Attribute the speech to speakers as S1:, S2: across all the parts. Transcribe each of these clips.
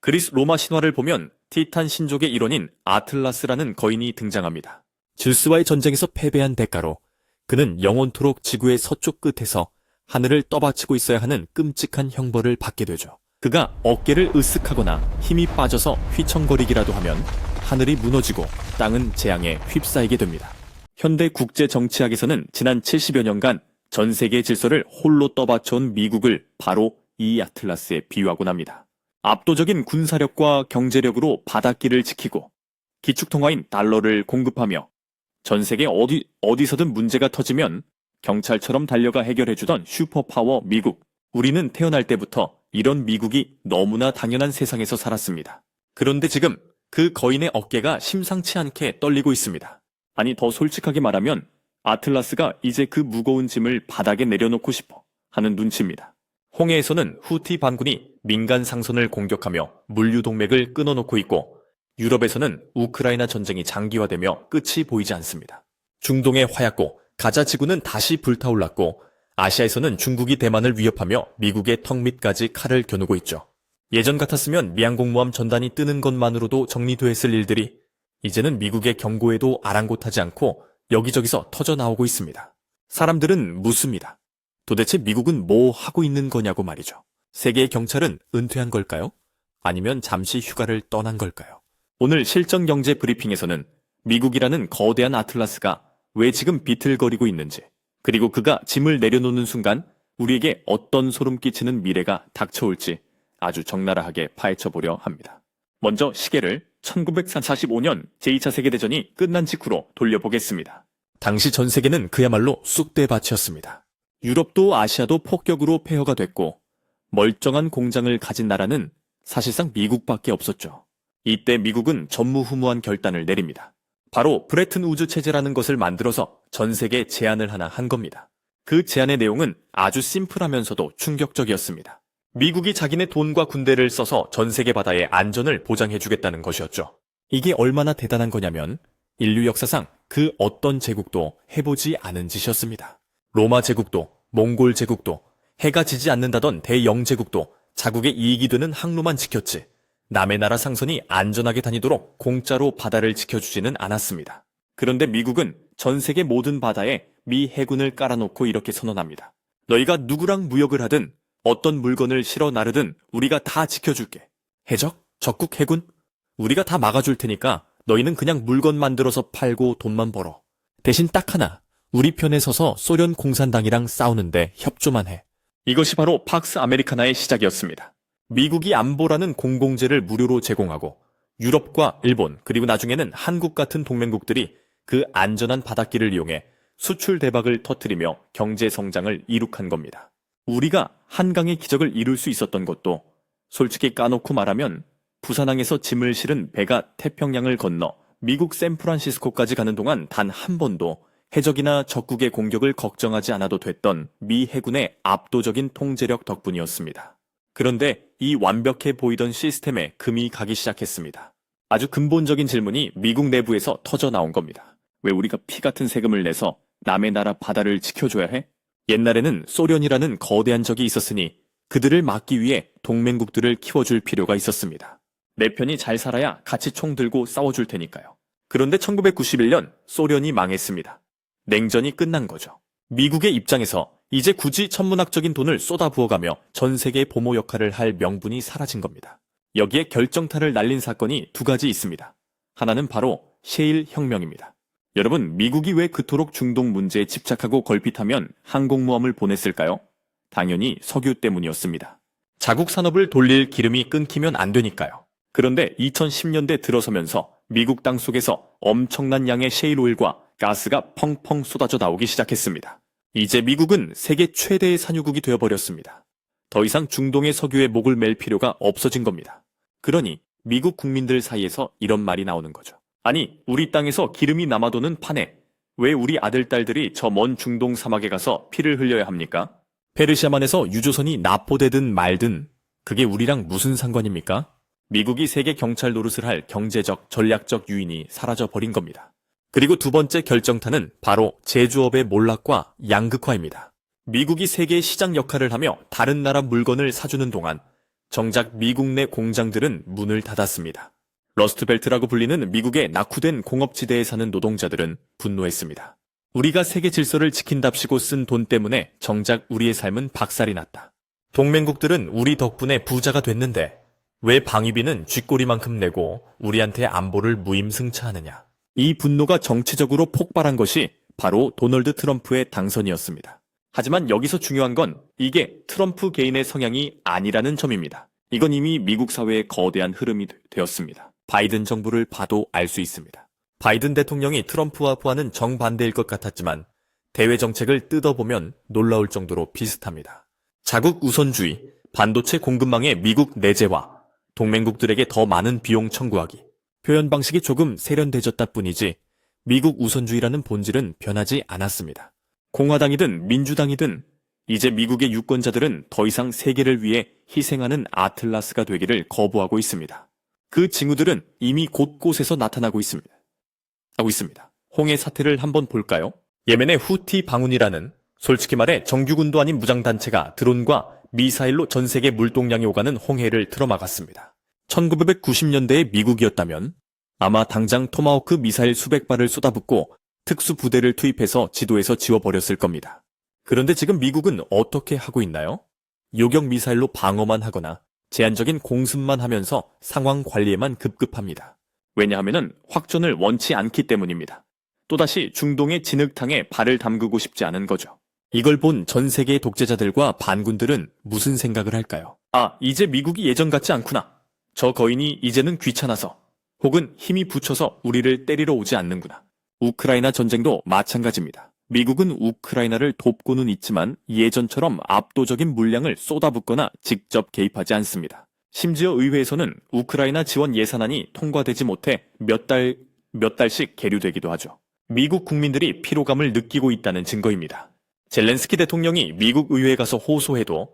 S1: 그리스 로마 신화를 보면 티탄 신족의 일원인 아틀라스라는 거인이 등장합니다. 질스와의 전쟁에서 패배한 대가로 그는 영원토록 지구의 서쪽 끝에서 하늘을 떠받치고 있어야 하는 끔찍한 형벌을 받게 되죠. 그가 어깨를 으쓱하거나 힘이 빠져서 휘청거리기라도 하면 하늘이 무너지고 땅은 재앙에 휩싸이게 됩니다. 현대 국제 정치학에서는 지난 70여 년간 전 세계 질서를 홀로 떠받쳐온 미국을 바로 이 아틀라스에 비유하곤 합니다. 압도적인 군사력과 경제력으로 바닷길을 지키고 기축통화인 달러를 공급하며 전 세계 어디, 어디서든 문제가 터지면 경찰처럼 달려가 해결해주던 슈퍼파워 미국. 우리는 태어날 때부터 이런 미국이 너무나 당연한 세상에서 살았습니다. 그런데 지금 그 거인의 어깨가 심상치 않게 떨리고 있습니다. 아니, 더 솔직하게 말하면 아틀라스가 이제 그 무거운 짐을 바닥에 내려놓고 싶어 하는 눈치입니다. 홍해에서는 후티 반군이 민간 상선을 공격하며 물류 동맥을 끊어놓고 있고 유럽에서는 우크라이나 전쟁이 장기화되며 끝이 보이지 않습니다. 중동의 화약고 가자 지구는 다시 불타올랐고 아시아에서는 중국이 대만을 위협하며 미국의 턱 밑까지 칼을 겨누고 있죠. 예전 같았으면 미항공모함 전단이 뜨는 것만으로도 정리되었을 일들이 이제는 미국의 경고에도 아랑곳하지 않고 여기저기서 터져 나오고 있습니다. 사람들은 묻습니다. 도대체 미국은 뭐 하고 있는 거냐고 말이죠. 세계의 경찰은 은퇴한 걸까요? 아니면 잠시 휴가를 떠난 걸까요? 오늘 실전 경제 브리핑에서는 미국이라는 거대한 아틀라스가 왜 지금 비틀거리고 있는지, 그리고 그가 짐을 내려놓는 순간 우리에게 어떤 소름 끼치는 미래가 닥쳐올지 아주 적나라하게 파헤쳐 보려 합니다. 먼저 시계를 1945년 제2차 세계대전이 끝난 직후로 돌려보겠습니다. 당시 전 세계는 그야말로 쑥대밭이었습니다. 유럽도 아시아도 폭격으로 폐허가 됐고 멀쩡한 공장을 가진 나라는 사실상 미국밖에 없었죠. 이때 미국은 전무후무한 결단을 내립니다. 바로 브레튼 우즈 체제라는 것을 만들어서 전 세계에 제안을 하나 한 겁니다. 그 제안의 내용은 아주 심플하면서도 충격적이었습니다. 미국이 자기네 돈과 군대를 써서 전 세계 바다의 안전을 보장해주겠다는 것이었죠. 이게 얼마나 대단한 거냐면 인류 역사상 그 어떤 제국도 해보지 않은 짓이었습니다. 로마 제국도, 몽골 제국도, 해가 지지 않는다던 대영 제국도 자국의 이익이 되는 항로만 지켰지. 남의 나라 상선이 안전하게 다니도록 공짜로 바다를 지켜주지는 않았습니다. 그런데 미국은 전 세계 모든 바다에 미 해군을 깔아놓고 이렇게 선언합니다. 너희가 누구랑 무역을 하든 어떤 물건을 실어 나르든 우리가 다 지켜줄게. 해적? 적국 해군? 우리가 다 막아줄 테니까 너희는 그냥 물건 만들어서 팔고 돈만 벌어. 대신 딱 하나, 우리 편에 서서 소련 공산당이랑 싸우는데 협조만 해. 이것이 바로 팍스 아메리카나의 시작이었습니다. 미국이 안보라는 공공재를 무료로 제공하고 유럽과 일본 그리고 나중에는 한국 같은 동맹국들이 그 안전한 바닷길을 이용해 수출 대박을 터뜨리며 경제 성장을 이룩한 겁니다. 우리가 한강의 기적을 이룰 수 있었던 것도 솔직히 까놓고 말하면 부산항에서 짐을 실은 배가 태평양을 건너 미국 샌프란시스코까지 가는 동안 단 한 번도 해적이나 적국의 공격을 걱정하지 않아도 됐던 미 해군의 압도적인 통제력 덕분이었습니다. 그런데 이 완벽해 보이던 시스템에 금이 가기 시작했습니다. 아주 근본적인 질문이 미국 내부에서 터져 나온 겁니다. 왜 우리가 피 같은 세금을 내서 남의 나라 바다를 지켜줘야 해? 옛날에는 소련이라는 거대한 적이 있었으니 그들을 막기 위해 동맹국들을 키워줄 필요가 있었습니다. 내 편이 잘 살아야 같이 총 들고 싸워줄 테니까요. 그런데 1991년 소련이 망했습니다. 냉전이 끝난 거죠. 미국의 입장에서 이제 굳이 천문학적인 돈을 쏟아부어가며 전 세계의 보모 역할을 할 명분이 사라진 겁니다. 여기에 결정타를 날린 사건이 두 가지 있습니다. 하나는 바로 셰일 혁명입니다. 여러분, 미국이 왜 그토록 중동 문제에 집착하고 걸핏하면 항공모함을 보냈을까요? 당연히 석유 때문이었습니다. 자국 산업을 돌릴 기름이 끊기면 안 되니까요. 그런데 2010년대 들어서면서 미국 땅 속에서 엄청난 양의 셰일 오일과 가스가 펑펑 쏟아져 나오기 시작했습니다. 이제 미국은 세계 최대의 산유국이 되어버렸습니다. 더 이상 중동의 석유에 목을 맬 필요가 없어진 겁니다. 그러니 미국 국민들 사이에서 이런 말이 나오는 거죠. 아니, 우리 땅에서 기름이 남아도는 판에 왜 우리 아들, 딸들이 저 먼 중동 사막에 가서 피를 흘려야 합니까? 페르시아만에서 유조선이 납포되든 말든 그게 우리랑 무슨 상관입니까? 미국이 세계 경찰 노릇을 할 경제적, 전략적 유인이 사라져 버린 겁니다. 그리고 두 번째 결정타는 바로 제조업의 몰락과 양극화입니다. 미국이 세계 시장 역할을 하며 다른 나라 물건을 사주는 동안 정작 미국 내 공장들은 문을 닫았습니다. 러스트벨트라고 불리는 미국의 낙후된 공업지대에 사는 노동자들은 분노했습니다. 우리가 세계 질서를 지킨답시고 쓴 돈 때문에 정작 우리의 삶은 박살이 났다. 동맹국들은 우리 덕분에 부자가 됐는데 왜 방위비는 쥐꼬리만큼 내고 우리한테 안보를 무임승차하느냐. 이 분노가 정치적으로 폭발한 것이 바로 도널드 트럼프의 당선이었습니다. 하지만 여기서 중요한 건 이게 트럼프 개인의 성향이 아니라는 점입니다. 이건 이미 미국 사회의 거대한 흐름이 되- 되었습니다. 바이든 정부를 봐도 알 수 있습니다. 바이든 대통령이 트럼프와 보아는 정반대일 것 같았지만 대외 정책을 뜯어보면 놀라울 정도로 비슷합니다. 자국 우선주의, 반도체 공급망의 미국 내재화, 동맹국들에게 더 많은 비용 청구하기. 표현 방식이 조금 세련돼졌다 뿐이지 미국 우선주의라는 본질은 변하지 않았습니다. 공화당이든 민주당이든 이제 미국의 유권자들은 더 이상 세계를 위해 희생하는 아틀라스가 되기를 거부하고 있습니다. 그 징후들은 이미 곳곳에서 나타나고 있습니다. 하고 있습니다. 홍해 사태를 한번 볼까요? 예멘의 후티 방운이라는 솔직히 말해 정규군도 아닌 무장단체가 드론과 미사일로 전 세계 물동량이 오가는 홍해를 틀어막았습니다. 1990년대의 미국이었다면 아마 당장 토마호크 미사일 수백 발을 쏟아붓고 특수 부대를 투입해서 지도에서 지워버렸을 겁니다. 그런데 지금 미국은 어떻게 하고 있나요? 요격 미사일로 방어만 하거나 제한적인 공습만 하면서 상황 관리에만 급급합니다. 왜냐하면 확전을 원치 않기 때문입니다. 또다시 중동의 진흙탕에 발을 담그고 싶지 않은 거죠. 이걸 본 전 세계의 독재자들과 반군들은 무슨 생각을 할까요? 아, 이제 미국이 예전 같지 않구나. 저 거인이 이제는 귀찮아서 혹은 힘이 붙여서 우리를 때리러 오지 않는구나. 우크라이나 전쟁도 마찬가지입니다. 미국은 우크라이나를 돕고는 있지만 예전처럼 압도적인 물량을 쏟아붓거나 직접 개입하지 않습니다. 심지어 의회에서는 우크라이나 지원 예산안이 통과되지 못해 몇 달, 몇 달씩 계류되기도 하죠. 미국 국민들이 피로감을 느끼고 있다는 증거입니다. 젤렌스키 대통령이 미국 의회에 가서 호소해도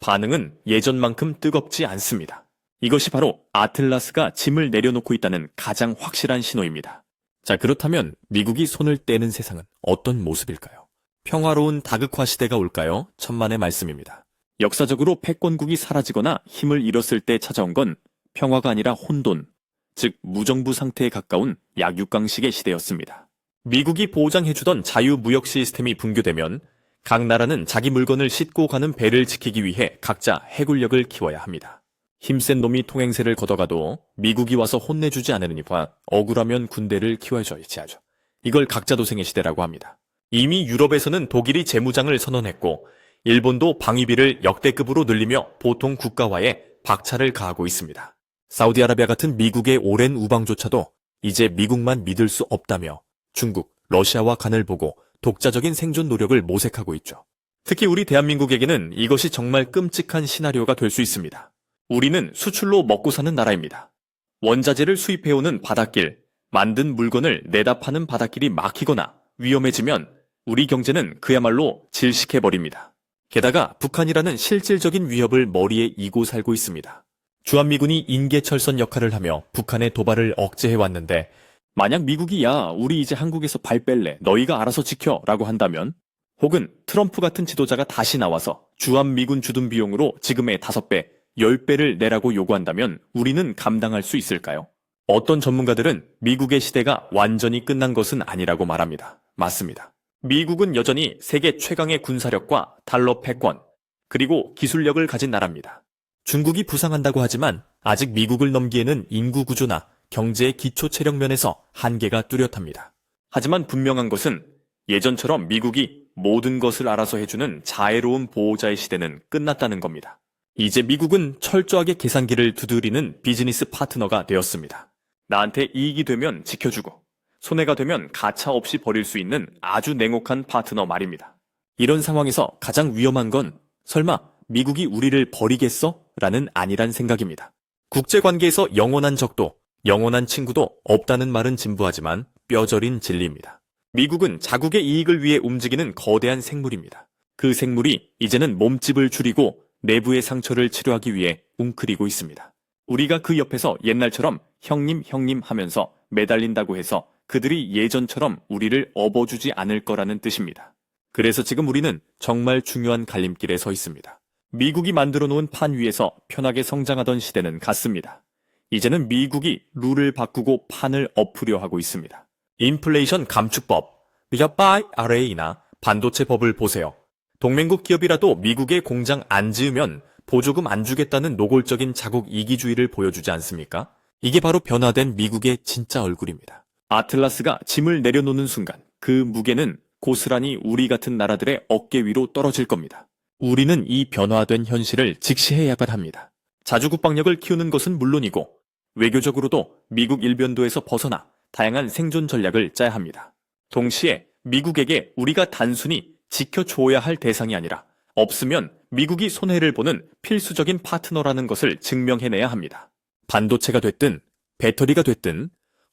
S1: 반응은 예전만큼 뜨겁지 않습니다. 이것이 바로 아틀라스가 짐을 내려놓고 있다는 가장 확실한 신호입니다. 자, 그렇다면 미국이 손을 떼는 세상은 어떤 모습일까요? 평화로운 다극화 시대가 올까요? 천만의 말씀입니다. 역사적으로 패권국이 사라지거나 힘을 잃었을 때 찾아온 건 평화가 아니라 혼돈, 즉 무정부 상태에 가까운 약육강식의 시대였습니다. 미국이 보장해주던 자유무역 시스템이 붕괴되면 각 나라는 자기 물건을 싣고 가는 배를 지키기 위해 각자 해군력을 키워야 합니다. 힘센 놈이 통행세를 걷어가도 미국이 와서 혼내주지 않으니까 억울하면 군대를 키워줘야지 하죠. 이걸 각자 도생의 시대라고 합니다. 이미 유럽에서는 독일이 재무장을 선언했고 일본도 방위비를 역대급으로 늘리며 보통 국가화에 박차를 가하고 있습니다. 사우디아라비아 같은 미국의 오랜 우방조차도 이제 미국만 믿을 수 없다며 중국, 러시아와 간을 보고 독자적인 생존 노력을 모색하고 있죠. 특히 우리 대한민국에게는 이것이 정말 끔찍한 시나리오가 될 수 있습니다. 우리는 수출로 먹고 사는 나라입니다. 원자재를 수입해오는 바닷길, 만든 물건을 내다 파는 바닷길이 막히거나 위험해지면 우리 경제는 그야말로 질식해버립니다. 게다가 북한이라는 실질적인 위협을 머리에 이고 살고 있습니다. 주한미군이 인계철선 역할을 하며 북한의 도발을 억제해왔는데 만약 미국이 야, 우리 이제 한국에서 발 뺄래. 너희가 알아서 지켜. 라고 한다면 혹은 트럼프 같은 지도자가 다시 나와서 주한미군 주둔 비용으로 지금의 5배, 10배를 내라고 요구한다면 우리는 감당할 수 있을까요? 어떤 전문가들은 미국의 시대가 완전히 끝난 것은 아니라고 말합니다. 맞습니다. 미국은 여전히 세계 최강의 군사력과 달러 패권, 그리고 기술력을 가진 나라입니다. 중국이 부상한다고 하지만 아직 미국을 넘기에는 인구 구조나 경제의 기초 체력 면에서 한계가 뚜렷합니다. 하지만 분명한 것은 예전처럼 미국이 모든 것을 알아서 해주는 자애로운 보호자의 시대는 끝났다는 겁니다. 이제 미국은 철저하게 계산기를 두드리는 비즈니스 파트너가 되었습니다. 나한테 이익이 되면 지켜주고 손해가 되면 가차 없이 버릴 수 있는 아주 냉혹한 파트너 말입니다. 이런 상황에서 가장 위험한 건 설마 미국이 우리를 버리겠어? 라는 아니란 생각입니다. 국제관계에서 영원한 적도, 영원한 친구도 없다는 말은 진부하지만 뼈저린 진리입니다. 미국은 자국의 이익을 위해 움직이는 거대한 생물입니다. 그 생물이 이제는 몸집을 줄이고 내부의 상처를 치료하기 위해 웅크리고 있습니다. 우리가 그 옆에서 옛날처럼 형님 형님 하면서 매달린다고 해서 그들이 예전처럼 우리를 업어주지 않을 거라는 뜻입니다. 그래서 지금 우리는 정말 중요한 갈림길에 서 있습니다. 미국이 만들어 놓은 판 위에서 편하게 성장하던 시대는 갔습니다. 이제는 미국이 룰을 바꾸고 판을 엎으려 하고 있습니다. 인플레이션 감축법, 미자바이 RA나 반도체 법을 보세요. 동맹국 기업이라도 미국에 공장 안 지으면 보조금 안 주겠다는 노골적인 자국 이기주의를 보여주지 않습니까? 이게 바로 변화된 미국의 진짜 얼굴입니다. 아틀라스가 짐을 내려놓는 순간 그 무게는 고스란히 우리 같은 나라들의 어깨 위로 떨어질 겁니다. 우리는 이 변화된 현실을 직시해야만 합니다. 자주국방력을 키우는 것은 물론이고 외교적으로도 미국 일변도에서 벗어나 다양한 생존 전략을 짜야 합니다. 동시에 미국에게 우리가 단순히 지켜줘야 할 대상이 아니라 없으면 미국이 손해를 보는 필수적인 파트너라는 것을 증명해내야 합니다. 반도체가 됐든 배터리가 됐든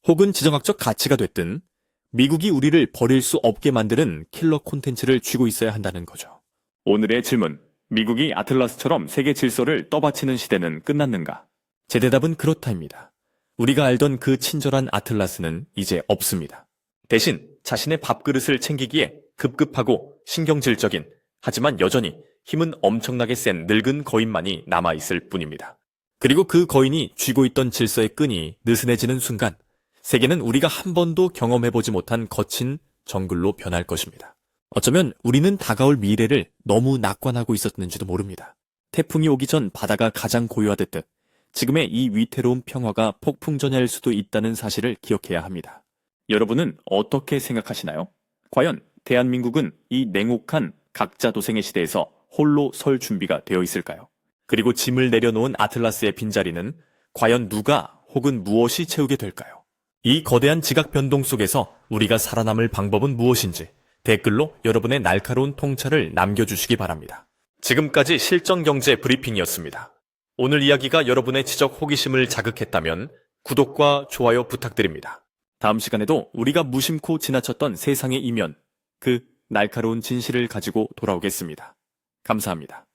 S1: 혹은 지정학적 가치가 됐든 미국이 우리를 버릴 수 없게 만드는 킬러 콘텐츠를 쥐고 있어야 한다는 거죠. 오늘의 질문. 미국이 아틀라스처럼 세계 질서를 떠받치는 시대는 끝났는가? 제 대답은 그렇다입니다. 우리가 알던 그 친절한 아틀라스는 이제 없습니다. 대신 자신의 밥그릇을 챙기기에 급급하고 신경질적인 하지만 여전히 힘은 엄청나게 센 늙은 거인만이 남아있을 뿐입니다. 그리고 그 거인이 쥐고 있던 질서의 끈이 느슨해지는 순간 세계는 우리가 한 번도 경험해보지 못한 거친 정글로 변할 것입니다. 어쩌면 우리는 다가올 미래를 너무 낙관하고 있었는지도 모릅니다. 태풍이 오기 전 바다가 가장 고요하듯 지금의 이 위태로운 평화가 폭풍전야일 수도 있다는 사실을 기억해야 합니다. 여러분은 어떻게 생각하시나요? 과연 대한민국은 이 냉혹한 각자 도생의 시대에서 홀로 설 준비가 되어 있을까요? 그리고 짐을 내려놓은 아틀라스의 빈자리는 과연 누가 혹은 무엇이 채우게 될까요? 이 거대한 지각 변동 속에서 우리가 살아남을 방법은 무엇인지 댓글로 여러분의 날카로운 통찰을 남겨주시기 바랍니다. 지금까지 실정경제 브리핑이었습니다. 오늘 이야기가 여러분의 지적 호기심을 자극했다면 구독과 좋아요 부탁드립니다. 다음 시간에도 우리가 무심코 지나쳤던 세상의 이면, 그 날카로운 진실을 가지고 돌아오겠습니다. 감사합니다.